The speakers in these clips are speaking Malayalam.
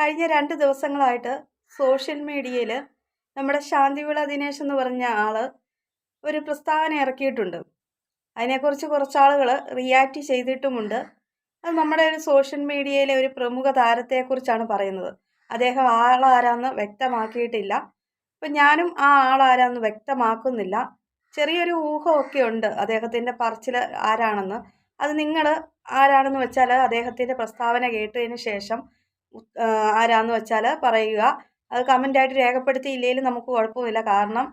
കഴിഞ്ഞ രണ്ട് ദിവസങ്ങളായിട്ട് സോഷ്യൽ മീഡിയയിൽ നമ്മുടെ ശാന്തിവിള ദിനേശ് എന്ന് പറഞ്ഞ ആൾ ഒരു പ്രസ്താവന ഇറക്കിയിട്ടുണ്ട്. അതിനെക്കുറിച്ച് കുറച്ച് ആളുകൾ റിയാക്റ്റ് ചെയ്തിട്ടുമുണ്ട്. അത് നമ്മുടെ ഒരു സോഷ്യൽ മീഡിയയിലെ ഒരു പ്രമുഖ താരത്തെക്കുറിച്ചാണ് പറയുന്നത്. അദ്ദേഹം ആളാരാന്ന് വ്യക്തമാക്കിയിട്ടില്ല. അപ്പം ഞാനും ആ ആളാരാന്ന് വ്യക്തമാക്കുന്നില്ല. ചെറിയൊരു ഊഹമൊക്കെ ഉണ്ട് അദ്ദേഹത്തിന്റെ പറച്ചിൽ ആരാണെന്ന്. അത് നിങ്ങൾ ആരാണെന്ന് വെച്ചാൽ അദ്ദേഹത്തിന്റെ പ്രസ്താവന കേട്ടതിന് ശേഷം ആരാന്ന് വെച്ചാൽ പറയുക. അത് കമന്റായിട്ട് രേഖപ്പെടുത്തിയില്ലെങ്കിലും നമുക്ക് കുഴപ്പമില്ല. കാരണം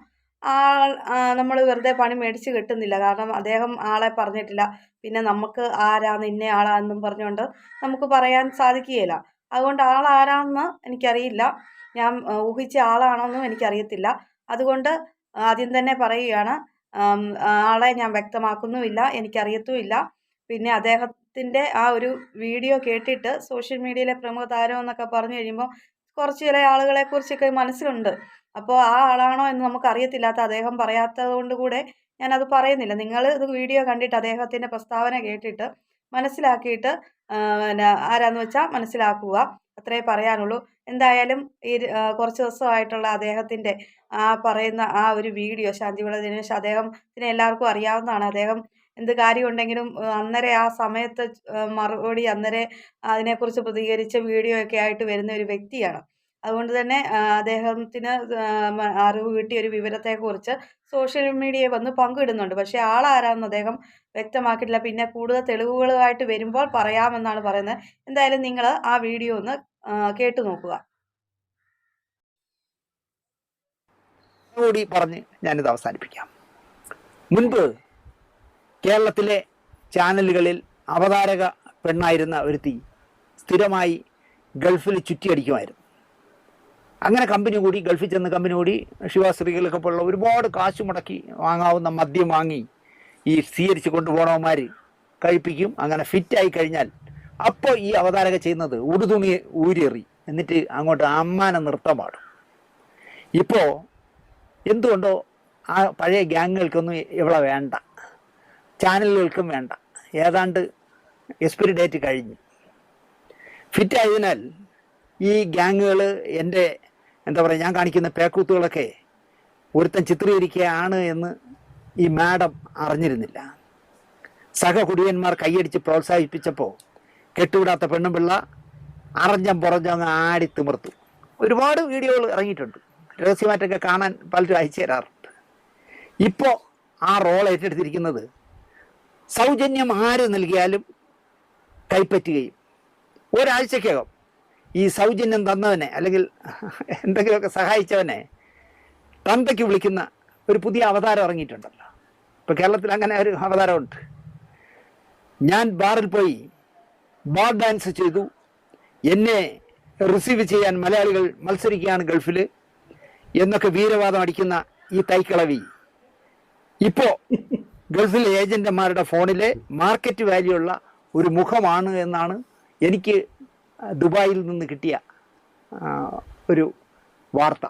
ആൾ നമ്മൾ വെറുതെ പണി മേടിച്ച് കിട്ടുന്നില്ല. കാരണം അദ്ദേഹം ആളെ പറഞ്ഞിട്ടില്ല. പിന്നെ നമുക്ക് ആരാന്ന് ഇന്ന ആളാണെന്നും പറഞ്ഞുകൊണ്ട് നമുക്ക് പറയാൻ സാധിക്കുകയില്ല. അതുകൊണ്ട് ആൾ ആരാണെന്ന് എനിക്കറിയില്ല. ഞാൻ ഊഹിച്ച ആളാണോന്നും എനിക്കറിയത്തില്ല. അതുകൊണ്ട് ആദ്യം തന്നെ പറയുകയാണ്. ആളെ ഞാൻ വ്യക്തമാക്കുന്നുമില്ല. എനിക്കറിയത്തുമില്ല. പിന്നെ അദ്ദേഹത്തിന്റെ ആ ഒരു വീഡിയോ കേട്ടിട്ട് സോഷ്യൽ മീഡിയയിലെ പ്രമുഖ താരം എന്നൊക്കെ പറഞ്ഞു കഴിയുമ്പോൾ കുറച്ച് ചില ആളുകളെ കുറിച്ചൊക്കെ മനസ്സിലുണ്ട്. അപ്പോൾ ആ ആളാണോ എന്ന് നമുക്ക് അറിയത്തില്ലാത്ത അദ്ദേഹം പറയാത്തത് കൊണ്ട് കൂടെ ഞാനത് പറയുന്നില്ല. നിങ്ങൾ ഇത് വീഡിയോ കണ്ടിട്ട് അദ്ദേഹത്തിന്റെ പ്രസ്താവന കേട്ടിട്ട് മനസ്സിലാക്കിയിട്ട് പിന്നെ ആരാന്ന് വെച്ചാൽ മനസ്സിലാക്കുക. അത്രേ പറയാനുള്ളൂ. എന്തായാലും ഈ കുറച്ച് ദിവസമായിട്ടുള്ള അദ്ദേഹത്തിന്റെ ആ പറയുന്ന ആ ഒരു വീഡിയോ ശാന്തിവിള ദിനേശ് അദ്ദേഹത്തിന് എല്ലാവർക്കും അറിയാവുന്നതാണ്. അദ്ദേഹം എന്ത് കാര്യമുണ്ടെങ്കിലും അന്നേരം ആ സമയത്ത് മറുപടി അന്നേരം അതിനെക്കുറിച്ച് പ്രതികരിച്ച വീഡിയോ ഒക്കെ ആയിട്ട് വരുന്ന ഒരു വ്യക്തിയാണ്. അതുകൊണ്ട് തന്നെ അദ്ദേഹത്തിന് അറിവ് കിട്ടിയ ഒരു വിവരത്തെക്കുറിച്ച് സോഷ്യൽ മീഡിയയിൽ വന്ന് പങ്കിടുന്നുണ്ട്. പക്ഷേ ആളാരാന്ന് അദ്ദേഹം വ്യക്തമാക്കിയിട്ടില്ല. പിന്നെ കൂടുതൽ തെളിവുകളുമായിട്ട് വരുമ്പോൾ പറയാമെന്നാണ് പറയുന്നത്. എന്തായാലും നിങ്ങൾ ആ വീഡിയോ ഒന്ന് കേട്ടു നോക്കുക. കൂടി പറഞ്ഞ് ഞാനിത് അവസാനിപ്പിക്കാം. മുൻപ് കേരളത്തിലെ ചാനലുകളിൽ അവതാരക പെണ്ണായിരുന്ന ഒരുത്തി സ്ഥിരമായി ഗൾഫിൽ ചുറ്റിയടിക്കുമായിരുന്നു. അങ്ങനെ കമ്പനി കൂടി ഗൾഫിൽ ചെന്ന കമ്പനി കൂടി ശിവാശ്രീകളൊക്കെ പോലുള്ള ഒരുപാട് കാശ് മുടക്കി വാങ്ങാവുന്ന മദ്യം വാങ്ങി ഈ സ്വീകരിച്ച് കൊണ്ടുപോകണവന്മാർ കഴിപ്പിക്കും. അങ്ങനെ ഫിറ്റായി കഴിഞ്ഞാൽ അപ്പോൾ ഈ അവതാരക ചെയ്യുന്നത് ഉടുതുണി ഊരിയെറി. എന്നിട്ട് അങ്ങോട്ട് അമ്മാനെ നൃത്തം പാടും ഇപ്പോൾ എന്തുകൊണ്ടോ ആ പഴയ ഗ്യാങ്ങുകൾക്കൊന്നും ഇവളെ വേണ്ട. ചാനലുകൾക്കും വേണ്ട. ഏതാണ്ട് എക്സ്പിരി ഡേറ്റ് കഴിഞ്ഞു. ഫിറ്റ് ആയതിനാൽ ഈ ഗ്യാങ്ങുകൾ എന്റെ എന്താ പറയുക ഞാൻ കാണിക്കുന്ന പേക്കൂത്തുകളൊക്കെ ഒരുത്തൻ ചിത്രീകരിക്കുകയാണ് എന്ന് ഈ മാഡം അറിഞ്ഞിരുന്നില്ല. സഹകുടിയന്മാർ കൈയടിച്ച് പ്രോത്സാഹിപ്പിച്ചപ്പോൾ കെട്ടുവിടാത്ത പെണ്ണുപിള്ള അറിഞ്ഞം പുറഞ്ഞം അങ്ങ് ആടി തിമിർത്തു. ഒരുപാട് വീഡിയോകൾ ഇറങ്ങിയിട്ടുണ്ട്. രഹസ്യമായിട്ടൊക്കെ കാണാൻ പലരും അയച്ചു തരാറുണ്ട് ഇപ്പോൾ ആ റോൾ ഏറ്റെടുത്തിരിക്കുന്നത് സൗജന്യം ആര് നൽകിയാലും കൈപ്പറ്റുകയും. ഒരാഴ്ചക്കകം ഈ സൗജന്യം തന്നവനെ അല്ലെങ്കിൽ എന്തെങ്കിലുമൊക്കെ സഹായിച്ചവനെ തന്തയ്ക്ക് വിളിക്കുന്ന ഒരു പുതിയ അവതാരം ഇറങ്ങിയിട്ടുണ്ടല്ലോ. ഇപ്പം കേരളത്തിൽ അങ്ങനെ ഒരു അവതാരമുണ്ട്. ഞാൻ ബാറിൽ പോയി ബാർ ഡാൻസ് ചെയ്തു. എന്നെ റിസീവ് ചെയ്യാൻ മലയാളികൾ മത്സരിക്കുകയാണ് ഗൾഫിൽ എന്നൊക്കെ വീരവാദം അടിക്കുന്ന ഈ തൈക്കളവി. ഇപ്പോൾ ഗൾഫിലെ ഏജന്റുമാരുടെ ഫോണിലെ മാർക്കറ്റ് വാല്യൂ ഉള്ള ഒരു മുഖമാണ് എന്നാണ് എനിക്ക് ദുബായിൽ നിന്ന് കിട്ടിയ ഒരു വാർത്ത.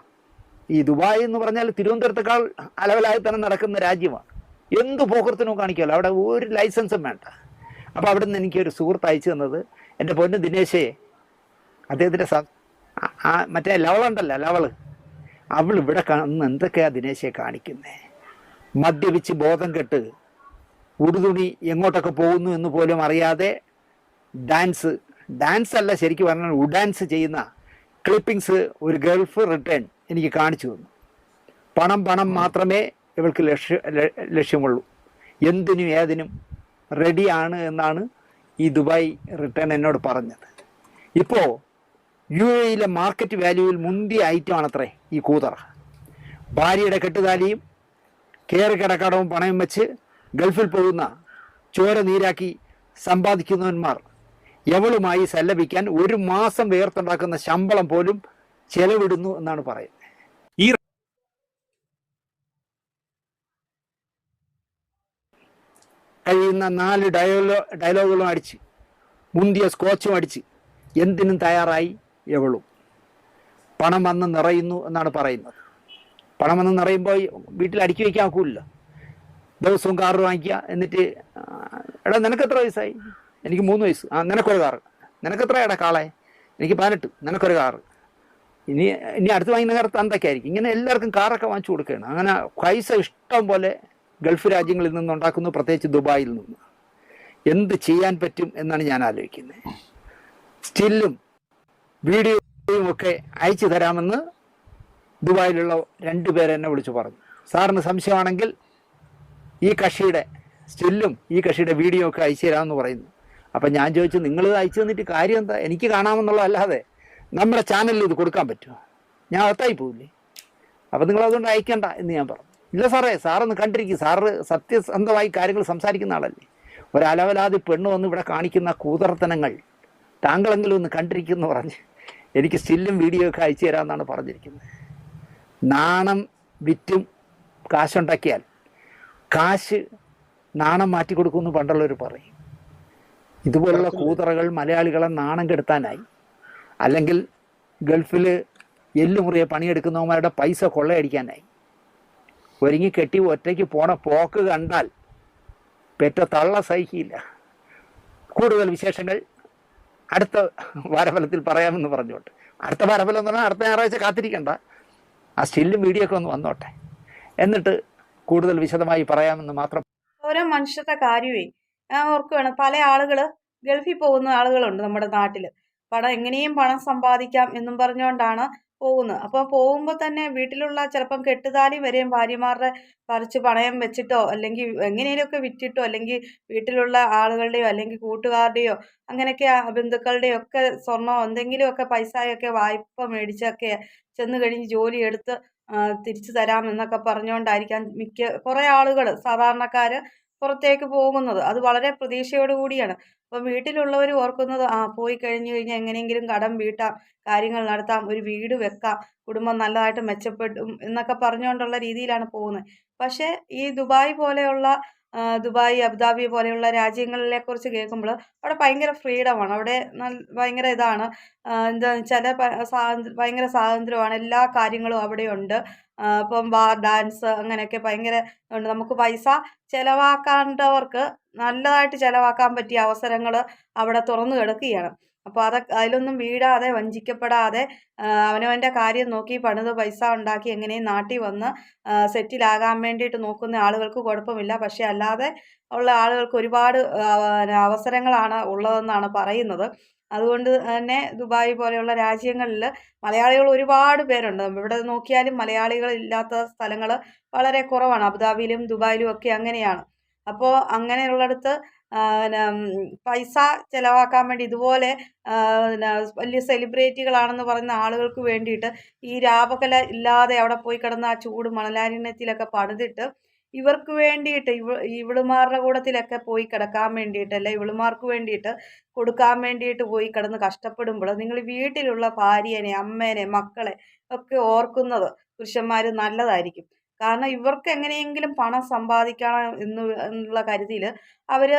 ഈ ദുബായ് എന്ന് പറഞ്ഞാൽ തിരുവനന്തപുരത്തേക്കാൾ അലവലായി തന്നെ നടക്കുന്ന രാജ്യമാണ്. എന്ത് പോക്കർത്തിനും കാണിക്കുമല്ലോ. അവിടെ ഒരു ലൈസൻസും വേണ്ട. അപ്പോൾ അവിടെ നിന്ന് എനിക്കൊരു സുഹൃത്ത് അയച്ചു തന്നത് എന്റെ പൊന്ന് ദിനേശേ അദ്ദേഹത്തിന്റെ മറ്റേ ലവളുണ്ടല്ലോ ലവൾ. അവൾ ഇവിടെ കാണുന്ന എന്തൊക്കെയാണ് ദിനേശെ കാണിക്കുന്നേ? മദ്യപിച്ച് ബോധം കെട്ട് ഉടുതുണി എങ്ങോട്ടൊക്കെ പോകുന്നു എന്ന് പോലും അറിയാതെ ഡാൻസ് ഡാൻസ് അല്ല ശരിക്കും പറഞ്ഞാൽ ഉഡാൻസ് ചെയ്യുന്ന ക്ലിപ്പിങ്സ് ഒരു ഗൾഫ് റിട്ടേൺ എനിക്ക് കാണിച്ചു തന്നു. പണം പണം മാത്രമേ ഇവൾക്ക് ലക്ഷ്യ ലക്ഷ്യമുള്ളൂ. എന്തിനും ഏതിനും റെഡിയാണ് എന്നാണ് ഈ ദുബായ് റിട്ടേൺ എന്നോട് പറഞ്ഞത്. ഇപ്പോൾ യു എയിലെ മാർക്കറ്റ് വാല്യൂവിൽ മുന്തിയ ഐറ്റമാണത്രേ ഈ കൂതറ. ഭാര്യയുടെ കെട്ടുതാലിയും കയറി കിടക്കടവും പണയം വെച്ച് ഗൾഫിൽ പോകുന്ന ചോര നീരാക്കി സമ്പാദിക്കുന്നവന്മാർ എവളുമായി സല്ലപിക്കാൻ ഒരു മാസം വേർത്തുണ്ടാക്കുന്ന ശമ്പളം പോലും ചെലവിടുന്നു എന്നാണ് പറയുന്നത്. ഈ കഴിയുന്ന നാല് ഡയലോ ഡയലോഗുകളും അടിച്ച് മുന്തിയ സ്കോച്ചും അടിച്ച് എന്തിനും തയ്യാറായി എവളും. പണം വന്ന് നിറയുന്നു എന്നാണ് പറയുന്നത്. പണം വന്നെന്ന് പറയുമ്പോൾ വീട്ടിൽ അടുക്കി വയ്ക്കാൻ ആക്കൂല്ല ദിവസവും കാറ് വാങ്ങിക്കുക എന്നിട്ട് എടാ നിനക്ക് എത്ര വയസ്സായി? എനിക്ക് മൂന്ന് വയസ്സ്. ആ നിനക്കൊരു കാറ്. നിനക്ക് എത്ര എടാ കാളെ? എനിക്ക് പതിനെട്ട്. നിനക്കൊരു കാറ്. ഇനി ഇനി അടുത്ത് വാങ്ങുന്ന കാർ തന്തയ്ക്കായിരിക്കും ഇങ്ങനെ എല്ലാവർക്കും കാറൊക്കെ വാങ്ങിച്ചു കൊടുക്കുകയാണ്. അങ്ങനെ പൈസ ഇഷ്ടം പോലെ ഗൾഫ് രാജ്യങ്ങളിൽ നിന്ന് ഉണ്ടാക്കുന്നു പ്രത്യേകിച്ച് ദുബായിൽ നിന്ന്. എന്ത് ചെയ്യാൻ പറ്റും എന്നാണ് ഞാൻ ആലോചിക്കുന്നത്. സ്റ്റില്ലും വീഡിയോയും ഒക്കെ അയച്ചു തരാമെന്ന് ദുബായിലുള്ള രണ്ടു പേരെ എന്നെ വിളിച്ചു പറഞ്ഞു. സാറിന് സംശയമാണെങ്കിൽ ഈ കക്ഷിയുടെ സ്റ്റില്ലും ഈ കക്ഷിയുടെ വീഡിയോ ഒക്കെ അയച്ചു തരാമെന്ന് പറയുന്നു. അപ്പം ഞാൻ ചോദിച്ചു നിങ്ങൾ അയച്ചു തന്നിട്ട് കാര്യം എന്താ? എനിക്ക് കാണാമെന്നുള്ളതല്ലാതെ നമ്മുടെ ചാനലിൽ ഇത് കൊടുക്കാൻ പറ്റുമോ? ഞാൻ അകത്തായി പോവില്ലേ? അപ്പം നിങ്ങൾ അതുകൊണ്ട് അയക്കണ്ട എന്ന് ഞാൻ പറഞ്ഞു. ഇല്ല സാറേ സാറൊന്ന് കണ്ടിരിക്കും. സാറ് സത്യസന്ധമായി കാര്യങ്ങൾ സംസാരിക്കുന്ന ആളല്ലേ. ഒരലവലാതി പെണ്ണ് വന്ന് ഇവിടെ കാണിക്കുന്ന കൂതർത്തനങ്ങൾ താങ്കളെങ്കിലും ഒന്ന് കണ്ടിരിക്കുമെന്ന് പറഞ്ഞ് എനിക്ക് സ്റ്റില്ലും വീഡിയോ ഒക്കെ അയച്ചു തരാമെന്നാണ് പറഞ്ഞിരിക്കുന്നത്. നാണം വിറ്റും കാശുണ്ടാക്കിയാൽ കാശ് നാണം മാറ്റി കൊടുക്കുമെന്ന് പണ്ടുള്ളവർ പറയും. ഇതുപോലുള്ള കൂതറകൾ മലയാളികളെ നാണം കെടുത്താനായി. അല്ലെങ്കിൽ ഗൾഫിൽ എല്ലുമുറിയെ പണിയെടുക്കുന്നവന്മാരുടെ പൈസ കൊള്ളയടിക്കാനായി. ഒരുങ്ങി കെട്ടി ഒറ്റയ്ക്ക് പോണ പോക്ക് കണ്ടാൽ പെറ്റ തള്ള സഹിക്കില്ല. കൂടുതൽ വിശേഷങ്ങൾ അടുത്ത വാരഫലത്തിൽ പറയാമെന്ന് പറഞ്ഞുകൊണ്ട്. അടുത്ത വാരഫലം എന്ന് പറഞ്ഞാൽ അടുത്ത ഞായറാഴ്ച കാത്തിരിക്കണ്ട. ആ സ്റ്റില്ലും വീഡിയോ ഒക്കെ ഒന്ന് വന്നോട്ടെ. എന്നിട്ട് കൂടുതൽ വിശദമായി പറയാമെന്ന് മാത്രം ഓരോ മനുഷ്യരുടെ കാര്യമേ ഞാൻ ഓർക്കുകയാണ് പല ആളുകൾ ഗൾഫിൽ പോകുന്ന ആളുകളുണ്ട് നമ്മുടെ നാട്ടിൽ പണം എങ്ങനെയും പണം സമ്പാദിക്കാം എന്നും പറഞ്ഞുകൊണ്ടാണ് പോകുന്നത്. അപ്പോൾ പോകുമ്പോൾ തന്നെ വീട്ടിലുള്ള ചിലപ്പം കെട്ടുതാലി വരെയും ഭാര്യമാരുടെ പറിച്ച് പണയം വെച്ചിട്ടോ അല്ലെങ്കിൽ എങ്ങനെയൊക്കെ വിറ്റിട്ടോ അല്ലെങ്കിൽ വീട്ടിലുള്ള ആളുകളുടെയോ അല്ലെങ്കിൽ കൂട്ടുകാരുടെയോ അങ്ങനെയൊക്കെ ബന്ധുക്കളുടെയോ ഒക്കെ സ്വർണമോ എന്തെങ്കിലുമൊക്കെ പൈസയൊക്കെ വായ്പ മേടിച്ചൊക്കെ ചെന്ന് കഴിഞ്ഞ് ജോലി എടുത്ത് തിരിച്ചു തരാം എന്നൊക്കെ പറഞ്ഞുകൊണ്ടായിരിക്കാം മിക്ക കുറേ ആളുകൾ സാധാരണക്കാർ പുറത്തേക്ക് പോകുന്നത്. അത് വളരെ പ്രതീക്ഷയോട് കൂടിയാണ്. അപ്പം വീട്ടിലുള്ളവർ ഓർക്കുന്നത് ആ പോയി കഴിഞ്ഞു കഴിഞ്ഞാൽ എങ്ങനെയെങ്കിലും കടം വീട്ടാം കാര്യങ്ങൾ നടത്താം ഒരു വീട് വെക്കാം കുടുംബം നല്ലതായിട്ട് മെച്ചപ്പെടും എന്നൊക്കെ പറഞ്ഞുകൊണ്ടുള്ള രീതിയിലാണ് പോകുന്നത്. പക്ഷേ ഈ ദുബായ് പോലെയുള്ള ദുബായ് അബുദാബി പോലെയുള്ള രാജ്യങ്ങളിലെ കുറിച്ച് കേൾക്കുമ്പോൾ അവിടെ ഭയങ്കര ഫ്രീഡമാണ്. അവിടെ ഭയങ്കര ഇതാണ്. എന്താണെന്ന് വെച്ചാൽ ഭയങ്കര സ്വാതന്ത്ര്യമാണ്. എല്ലാ കാര്യങ്ങളും അവിടെ ഉണ്ട് ആ, ഇപ്പം ബാർ ഡാൻസ് അങ്ങനെയൊക്കെ ഭയങ്കര ഉണ്ട്. നമുക്ക് പൈസ ചിലവാക്കാണ്ടവർക്ക് നല്ലതായിട്ട് ചിലവാക്കാൻ പറ്റിയ അവസരങ്ങൾ അവിടെ തുറന്നു കിടക്കുകയാണ്. അപ്പോൾ അത് അതിലൊന്നും വീഴാതെ വഞ്ചിക്കപ്പെടാതെ അവനവന്റെ കാര്യം നോക്കി പണിത് പൈസ ഉണ്ടാക്കി എങ്ങനെയും നാട്ടിൽ വന്ന് സെറ്റിലാകാൻ വേണ്ടിയിട്ട് നോക്കുന്ന ആളുകൾക്ക് കുഴപ്പമില്ല. പക്ഷേ അല്ലാതെ ഉള്ള ആളുകൾക്ക് ഒരുപാട് അവസരങ്ങളാണ് ഉള്ളതെന്നാണ് പറയുന്നത്. അതുകൊണ്ട് തന്നെ ദുബായ് പോലെയുള്ള രാജ്യങ്ങളിൽ മലയാളികൾ ഒരുപാട് പേരുണ്ട്. ഇവിടെ നോക്കിയാലും മലയാളികൾ ഇല്ലാത്ത സ്ഥലങ്ങൾ വളരെ കുറവാണ്. അബുദാബിയിലും ദുബായിലും ഒക്കെ അങ്ങനെയാണ്. അപ്പോൾ അങ്ങനെയുള്ളിടത്ത് പൈസ ചിലവാക്കാൻ വേണ്ടി ഇതുപോലെ വലിയ സെലിബ്രിറ്റികളാണെന്ന് പറയുന്ന ആളുകൾക്ക് വേണ്ടിയിട്ട് ഈ രാപകല ഇല്ലാതെ അവിടെ പോയി കിടന്ന ആ ചൂട് മണലാരണ്യത്തിലൊക്കെ പണിതിട്ട് ഇവർക്ക് വേണ്ടിയിട്ട് ഇവ ഇവിളുമാരുടെ കൂടത്തിലൊക്കെ പോയി കിടക്കാൻ വേണ്ടിയിട്ട് അല്ലെ ഇവിളുമാർക്ക് വേണ്ടിയിട്ട് കൊടുക്കാൻ വേണ്ടിയിട്ട് പോയി കിടന്ന് കഷ്ടപ്പെടുമ്പോൾ നിങ്ങൾ വീട്ടിലുള്ള ഭാര്യനെ അമ്മേനെ മക്കളെ ഒക്കെ ഓർക്കുന്നത് പുരുഷന്മാർ നല്ലതായിരിക്കും. കാരണം ഇവർക്ക് എങ്ങനെയെങ്കിലും പണം സമ്പാദിക്കണം എന്ന് എന്നുള്ള കരുതിയിൽ അവർ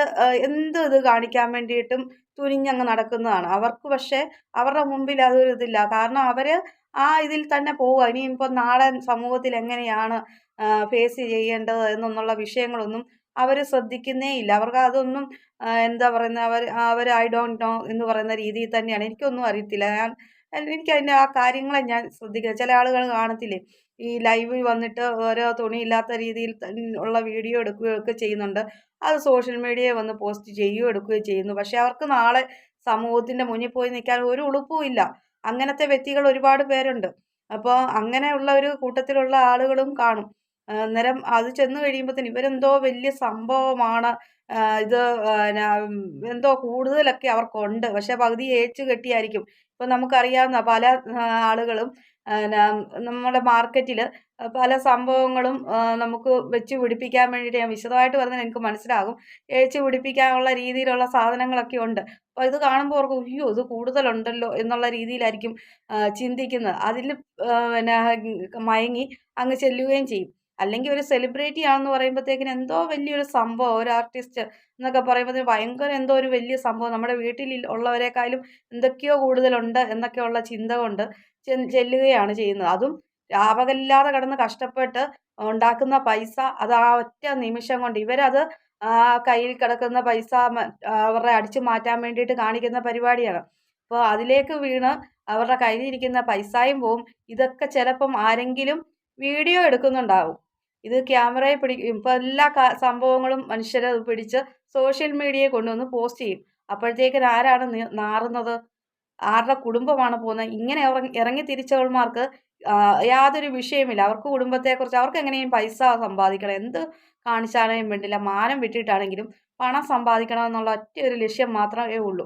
എന്ത് ഇത് കാണിക്കാൻ വേണ്ടിയിട്ടും തുനിഞ്ഞങ്ങ് നടക്കുന്നതാണ്. അവർക്ക് പക്ഷേ അവരുടെ മുമ്പിൽ അതൊരു ഇതില്ല. കാരണം അവർ ആ ഇതിൽ തന്നെ പോവുക. ഇനിയിപ്പോൾ നാളെ സമൂഹത്തിൽ എങ്ങനെയാണ് ഫേസ് ചെയ്യേണ്ടത് എന്നുള്ള വിഷയങ്ങളൊന്നും അവർ ശ്രദ്ധിക്കുന്നേ ഇല്ല. അവർക്ക് അതൊന്നും എന്താ പറയുന്നത്? അവർ അവർ ഐ ഡോണ്ട് നോ എന്ന് പറയുന്ന രീതിയിൽ തന്നെയാണ്. എനിക്കൊന്നും അറിയത്തില്ല. ഞാൻ എനിക്ക് അതിന്റെ ആ കാര്യങ്ങളെ ഞാൻ ശ്രദ്ധിക്കുക ചില ആളുകൾ കാണത്തില്ലേ ഈ ലൈവിൽ വന്നിട്ട് ഓരോ തുണിയില്ലാത്ത രീതിയിൽ ഉള്ള വീഡിയോ എടുക്കുകയൊക്കെ ചെയ്യുന്നുണ്ട്. അത് സോഷ്യൽ മീഡിയയിൽ വന്ന് പോസ്റ്റ് ചെയ്യുകയോ എടുക്കുകയോ ചെയ്യുന്നു. പക്ഷേ അവർക്ക് നാളെ സമൂഹത്തിന്റെ മുന്നിൽ പോയി നിൽക്കാൻ ഒരു ഉളുപ്പുമില്ല അങ്ങനത്തെ വ്യക്തികൾ ഒരുപാട് പേരുണ്ട്. അപ്പോൾ അങ്ങനെയുള്ള ഒരു കൂട്ടത്തിലുള്ള ആളുകളും കാണും. അന്നേരം അത് ചെന്ന് കഴിയുമ്പോഴത്തേന് ഇവരെന്തോ വലിയ സംഭവമാണ് ഇത് എന്തോ കൂടുതലൊക്കെ അവർക്കുണ്ട്. പക്ഷെ പകുതി ഏച്ച് കെട്ടിയായിരിക്കും. ഇപ്പം നമുക്കറിയാവുന്ന പല ആളുകളും നമ്മുടെ മാർക്കറ്റിൽ പല സംഭവങ്ങളും നമുക്ക് വെച്ച് പിടിപ്പിക്കാൻ വേണ്ടിയിട്ട് ഞാൻ വിശദമായിട്ട് പറഞ്ഞാൽ എനിക്ക് മനസ്സിലാകും. ഏച്ച് പിടിപ്പിക്കാനുള്ള രീതിയിലുള്ള സാധനങ്ങളൊക്കെ ഉണ്ട്. അപ്പോൾ ഇത് കാണുമ്പോൾ അവർക്ക് അയ്യോ ഇത് കൂടുതലുണ്ടല്ലോ എന്നുള്ള രീതിയിലായിരിക്കും ചിന്തിക്കുന്നത്. അതിൽ പിന്നെ മയങ്ങി അങ്ങ് ചെല്ലുകയും ചെയ്യും. അല്ലെങ്കിൽ ഒരു സെലിബ്രിറ്റി ആണെന്ന് പറയുമ്പോഴത്തേക്കിന് എന്തോ വലിയൊരു സംഭവം ഒരു ആർട്ടിസ്റ്റ് എന്നൊക്കെ പറയുമ്പോൾ ഭയങ്കര എന്തോ ഒരു വലിയ സംഭവം. നമ്മുടെ വീട്ടിൽ ഉള്ളവരെക്കാളും എന്തൊക്കെയോ കൂടുതലുണ്ട് എന്നൊക്കെയുള്ള ചിന്ത കൊണ്ട് ചെല്ലുകയാണ് ചെയ്യുന്നത്. അതും രാപകലില്ലാതെ കിടന്ന് കഷ്ടപ്പെട്ട് ഉണ്ടാക്കുന്ന പൈസ അത് ആ ഒറ്റ നിമിഷം കൊണ്ട് ഇവരത് കയ്യിൽ കിടക്കുന്ന പൈസ അവരുടെ അടിച്ചു മാറ്റാൻ വേണ്ടിയിട്ട് കാണിക്കുന്ന പരിപാടിയാണ്. അപ്പോൾ അതിലേക്ക് വീണ് അവരുടെ കയ്യിലിരിക്കുന്ന പൈസയും പോവും. ഇതൊക്കെ ചിലപ്പം ആരെങ്കിലും വീഡിയോ എടുക്കുന്നുണ്ടാവും. ഇത് ക്യാമറയെ പിടി ഇപ്പോൾ എല്ലാ സംഭവങ്ങളും മനുഷ്യരെ പിടിച്ച് സോഷ്യൽ മീഡിയയെ കൊണ്ടുവന്ന് പോസ്റ്റ് ചെയ്യും. അപ്പോഴത്തേക്കിന് ആരാണ് നാറുന്നത്? ആരുടെ കുടുംബമാണ് പോകുന്നത്? ഇങ്ങനെ ഇറങ്ങി തിരിച്ചവന്മാർക്ക് യാതൊരു വിഷയമില്ല അവർക്ക് കുടുംബത്തെക്കുറിച്ച് അവർക്ക് എങ്ങനെയും പൈസ സമ്പാദിക്കണം. എന്ത് കാണിച്ചാലും വേണ്ടില്ല. മാനം വിട്ടിട്ടാണെങ്കിലും പണം സമ്പാദിക്കണം എന്നുള്ള ഒറ്റ ഒരു ലക്ഷ്യം മാത്രമേ ഉള്ളൂ.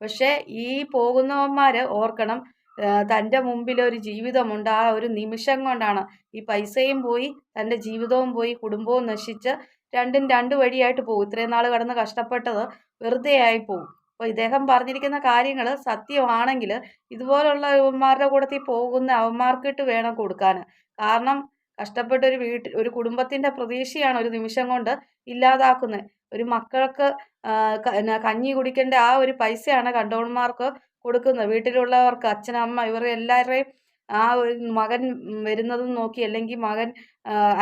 പക്ഷേ ഈ പോകുന്നവന്മാർ ഓർക്കണം തന്റെ മുമ്പിൽ ഒരു ജീവിതമുണ്ട്. ആ ഒരു നിമിഷം കൊണ്ടാണ് ഈ പൈസയും പോയി തന്റെ ജീവിതവും പോയി കുടുംബവും നശിച്ച് രണ്ടും രണ്ട് വഴിയായിട്ട് പോകും. ഇത്രയും നാൾ കടന്ന് കഷ്ടപ്പെട്ടത് വെറുതെ ആയി പോകും. അപ്പോൾ ഇദ്ദേഹം പറഞ്ഞിരിക്കുന്ന കാര്യങ്ങൾ സത്യമാണെങ്കിൽ ഇതുപോലുള്ള അവന്മാരുടെ കൂടത്തിൽ പോകുന്ന അവന്മാർക്കിട്ട് വേണം കൊടുക്കാൻ. കാരണം കഷ്ടപ്പെട്ട ഒരു വീട്ടിൽ ഒരു കുടുംബത്തിന്റെ പ്രതീക്ഷയാണ് ഒരു നിമിഷം കൊണ്ട് ഇല്ലാതാക്കുന്നത്. ഒരു മക്കൾക്ക് കഞ്ഞി കുടിക്കേണ്ട ആ ഒരു പൈസയാണ് കണ്ടോൺമാർക്ക് കൊടുക്കുന്നത് വീട്ടിലുള്ളവർക്ക് അച്ഛൻ അമ്മ ഇവർ എല്ലാവരുടെയും ആ മകൻ വരുന്നതും നോക്കി അല്ലെങ്കിൽ മകൻ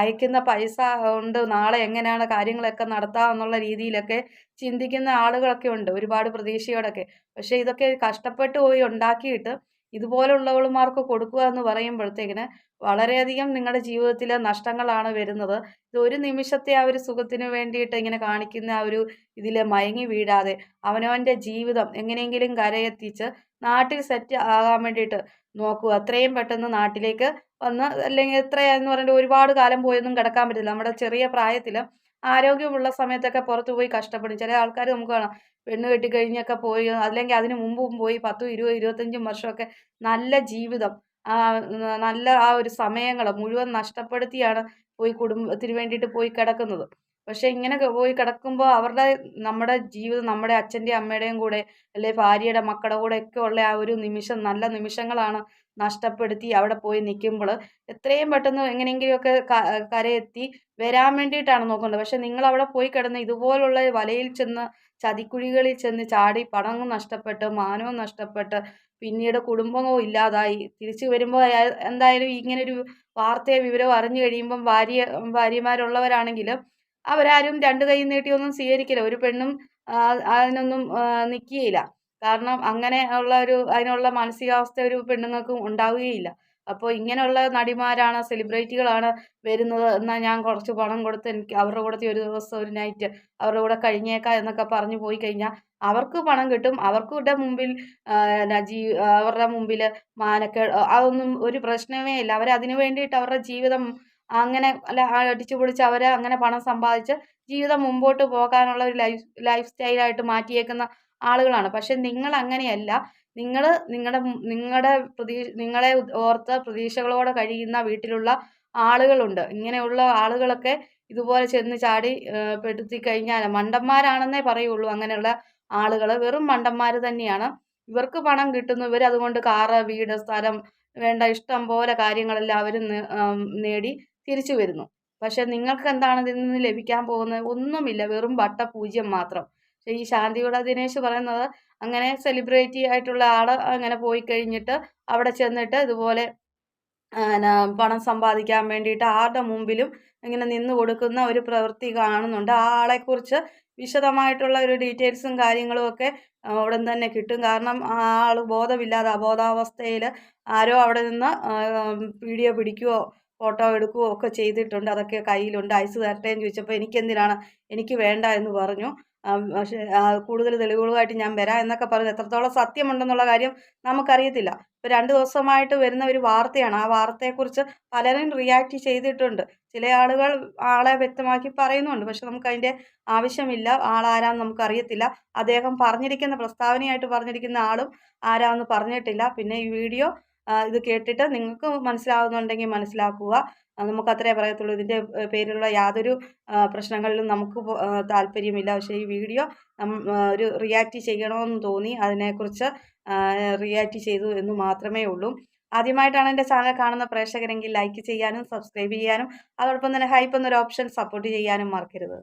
അയക്കുന്ന പൈസ കൊണ്ട് നാളെ എങ്ങനെയാണ് കാര്യങ്ങളൊക്കെ നടത്താം എന്നുള്ള രീതിയിലൊക്കെ ചിന്തിക്കുന്ന ആളുകളൊക്കെ ഉണ്ട്. ഒരുപാട് പ്രതീക്ഷയോടൊക്കെ. പക്ഷേ ഇതൊക്കെ കഷ്ടപ്പെട്ട് പോയി ഉണ്ടാക്കിയിട്ട് ഇതുപോലുള്ളവളുമാർക്ക് കൊടുക്കുക എന്ന് പറയുമ്പോഴത്തേക്കിന് വളരെയധികം നിങ്ങളുടെ ജീവിതത്തിലെ നഷ്ടങ്ങളാണ് വരുന്നത്. ഇത് ഒരു നിമിഷത്തെ ആ ഒരു സുഖത്തിന് വേണ്ടിയിട്ട് ഇങ്ങനെ കാണിക്കുന്ന ആ ഒരു ഇതിൽ മയങ്ങി വീഴാതെ അവനവന്റെ ജീവിതം എങ്ങനെയെങ്കിലും കരയെത്തിച്ച് നാട്ടിൽ സെറ്റ് ആകാൻ വേണ്ടിയിട്ട് നോക്കുക. അത്രയും പെട്ടെന്ന് നാട്ടിലേക്ക് വന്ന് അല്ലെങ്കിൽ എത്രയാന്ന് പറഞ്ഞിട്ട് ഒരുപാട് കാലം പോയൊന്നും കിടക്കാൻ പറ്റില്ല. നമ്മുടെ ചെറിയ പ്രായത്തിൽ ആരോഗ്യമുള്ള സമയത്തൊക്കെ പുറത്ത് പോയി കഷ്ടപ്പെടും. ചില ആൾക്കാർ നമുക്ക് കാണാം പെണ്ണ് കെട്ടിക്കഴിഞ്ഞൊക്കെ പോയി അല്ലെങ്കിൽ അതിന് മുമ്പും പോയി പത്തും ഇരുപത് ഇരുപത്തഞ്ചും വർഷമൊക്കെ നല്ല ജീവിതം നല്ല ആ ഒരു സമയങ്ങൾ മുഴുവൻ നഷ്ടപ്പെടുത്തിയാണ് പോയി കുടുംബത്തിന് വേണ്ടിയിട്ട് പോയി കിടക്കുന്നത്. പക്ഷെ ഇങ്ങനെ പോയി കിടക്കുമ്പോൾ അവരുടെ നമ്മുടെ ജീവിതം നമ്മുടെ അച്ഛന്റെയും അമ്മയുടെയും കൂടെ അല്ലെ ഭാര്യയുടെ മക്കളുടെ കൂടെ ഒക്കെ ഉള്ള ആ ഒരു നിമിഷം നല്ല നിമിഷങ്ങളാണ് നഷ്ടപ്പെടുത്തി അവിടെ പോയി നിൽക്കുമ്പോൾ എത്രയും പെട്ടെന്ന് എങ്ങനെയെങ്കിലുമൊക്കെ കരയെത്തി വരാൻ വേണ്ടിയിട്ടാണ് നോക്കുന്നത്. പക്ഷെ നിങ്ങൾ അവിടെ പോയി കിടന്ന് ഇതുപോലുള്ള വലയിൽ ചെന്ന് ചതിക്കുഴികളിൽ ചെന്ന് ചാടി പണവും നഷ്ടപ്പെട്ട് മാനവും നഷ്ടപ്പെട്ട് പിന്നീട് കുടുംബവും ഇല്ലാതായി. തിരിച്ചു വരുമ്പോൾ എന്തായാലും ഇങ്ങനൊരു വാർത്തയെ വിവരം അറിഞ്ഞു കഴിയുമ്പം ഭാര്യ ഭാര്യമാരുള്ളവരാണെങ്കിലും അവരാരും രണ്ട് കൈ നീട്ടിയൊന്നും സ്വീകരിക്കില്ല. ഒരു പെണ്ണും അതിനൊന്നും നിൽക്കുകയില്ല. കാരണം അങ്ങനെ ഉള്ള ഒരു അതിനുള്ള മാനസികാവസ്ഥ ഒരു പെണ്ണുങ്ങൾക്കും ഉണ്ടാവുകയില്ല. അപ്പോൾ ഇങ്ങനെയുള്ള നടിമാരാണ് സെലിബ്രിറ്റികളാണ് വരുന്നത് എന്നാൽ ഞാൻ കുറച്ച് പണം കൊടുത്ത് എനിക്ക് അവരുടെ കൂടെ ഒരു ദിവസം ഒരു നൈറ്റ് അവരുടെ കൂടെ കഴിഞ്ഞേക്കാം എന്നൊക്കെ പറഞ്ഞു പോയി കഴിഞ്ഞാൽ അവർക്ക് പണം കിട്ടും. അവർക്കുടെ മുമ്പിൽ ജീ അവരുടെ മുമ്പിൽ മാനക്കേട് അതൊന്നും ഒരു പ്രശ്നമേ ഇല്ല. അവർ അതിനു വേണ്ടിയിട്ട് അവരുടെ ജീവിതം അങ്ങനെ അല്ല അടിച്ചു പൊളിച്ച് അവർ അങ്ങനെ പണം സമ്പാദിച്ച് ജീവിതം മുമ്പോട്ട് പോകാനുള്ള ഒരു ലൈഫ് ലൈഫ് സ്റ്റൈലായിട്ട് മാറ്റിയേക്കുന്ന ആളുകളാണ്. പക്ഷെ നിങ്ങൾ അങ്ങനെയല്ല നിങ്ങൾ നിങ്ങളുടെ നിങ്ങളുടെ പ്രതീ നിങ്ങളെ ഓർത്ത പ്രതീക്ഷകളോടെ കഴിയുന്ന വീട്ടിലുള്ള ആളുകളുണ്ട്. ഇങ്ങനെയുള്ള ആളുകളൊക്കെ ഇതുപോലെ ചെന്ന് ചാടി പെടുത്തി കഴിഞ്ഞാൽ മണ്ടന്മാരാണെന്നേ പറയുള്ളൂ അങ്ങനെയുള്ള ആളുകൾ വെറും മണ്ടന്മാർ തന്നെയാണ്. ഇവർക്ക് പണം കിട്ടുന്നു. ഇവർ അതുകൊണ്ട് കാറ് വീട് സ്ഥലം വേണ്ട ഇഷ്ടം പോലെ കാര്യങ്ങളെല്ലാം അവർ നേടി തിരിച്ചു വരുന്നു. പക്ഷെ നിങ്ങൾക്ക് എന്താണ് ഇതിൽ നിന്ന് ലഭിക്കാൻ പോകുന്നത്? ഒന്നുമില്ല. വെറും വട്ടപൂജ്യം മാത്രം. പക്ഷേ ഈ ശാന്തിയുടെ ദിനേശ് പറയുന്നത് അങ്ങനെ സെലിബ്രിറ്റി ആയിട്ടുള്ള ആൾ അങ്ങനെ പോയി കഴിഞ്ഞിട്ട് അവിടെ ചെന്നിട്ട് ഇതുപോലെ പണം സമ്പാദിക്കാൻ വേണ്ടിയിട്ട് ആരുടെ മുമ്പിലും ഇങ്ങനെ നിന്ന് കൊടുക്കുന്ന ഒരു പ്രവൃത്തി കാണുന്നുണ്ട്. ആ ആളെക്കുറിച്ച് വിശദമായിട്ടുള്ള ഒരു ഡീറ്റെയിൽസും കാര്യങ്ങളും ഒക്കെ ഉടൻ തന്നെ കിട്ടും. കാരണം ആ ആൾ ബോധമില്ലാതെ അബോധാവസ്ഥയിൽ ആരോ അവിടെ നിന്ന് വീഡിയോ പിടിക്കുകയോ ഫോട്ടോ എടുക്കുകയോ ഒക്കെ ചെയ്തിട്ടുണ്ട്. അതൊക്കെ കയ്യിലുണ്ട്. ഐസ് തരട്ടേന്ന് ചോദിച്ചപ്പോൾ എനിക്കെന്തിനാണ്? എനിക്ക് വേണ്ട എന്ന് പറഞ്ഞു. പക്ഷേ കൂടുതൽ തെളിവുകളുമായിട്ട് ഞാൻ വരാം എന്നൊക്കെ പറഞ്ഞു എത്രത്തോളം സത്യമുണ്ടെന്നുള്ള കാര്യം നമുക്കറിയത്തില്ല. ഇപ്പോൾ രണ്ട് ദിവസമായിട്ട് വരുന്ന ഒരു വാർത്തയാണ്. ആ വാർത്തയെക്കുറിച്ച് പലരും റിയാക്ട് ചെയ്തിട്ടുണ്ട്. ചില ആളുകൾ ആളെ വ്യക്തമാക്കി പറയുന്നുണ്ട്. പക്ഷെ നമുക്കതിന്റെ ആവശ്യമില്ല. ആളാരാന്ന് നമുക്കറിയത്തില്ല. അദ്ദേഹം പറഞ്ഞിരിക്കുന്ന പ്രസ്താവനയായിട്ട് പറഞ്ഞിരിക്കുന്ന ആളും ആരാന്ന് പറഞ്ഞിട്ടില്ല. പിന്നെ ഈ വീഡിയോ ഇത് കേട്ടിട്ട് നിങ്ങൾക്ക് മനസ്സിലാവുന്നുണ്ടെങ്കിൽ മനസ്സിലാക്കുക. നമുക്ക് അത്രേ പറയത്തുള്ളൂ. ഇതിന്റെ പേരിലുള്ള യാതൊരു പ്രശ്നങ്ങളിലും നമുക്ക് താല്പര്യമില്ല. പക്ഷേ ഈ വീഡിയോ ഒരു റിയാക്റ്റ് ചെയ്യണമെന്ന് തോന്നി. അതിനെക്കുറിച്ച് റിയാക്റ്റ് ചെയ്തു എന്ന് മാത്രമേ ഉള്ളൂ. ആദ്യമായിട്ടാണ് എന്റെ ചാനൽ കാണുന്ന പ്രേക്ഷകരെങ്കിൽ ലൈക്ക് ചെയ്യാനും സബ്സ്ക്രൈബ് ചെയ്യാനും അതോടൊപ്പം തന്നെ ഹൈപ്പ് എന്നൊരു ഓപ്ഷൻ സപ്പോർട്ട് ചെയ്യാനും മറക്കരുത്.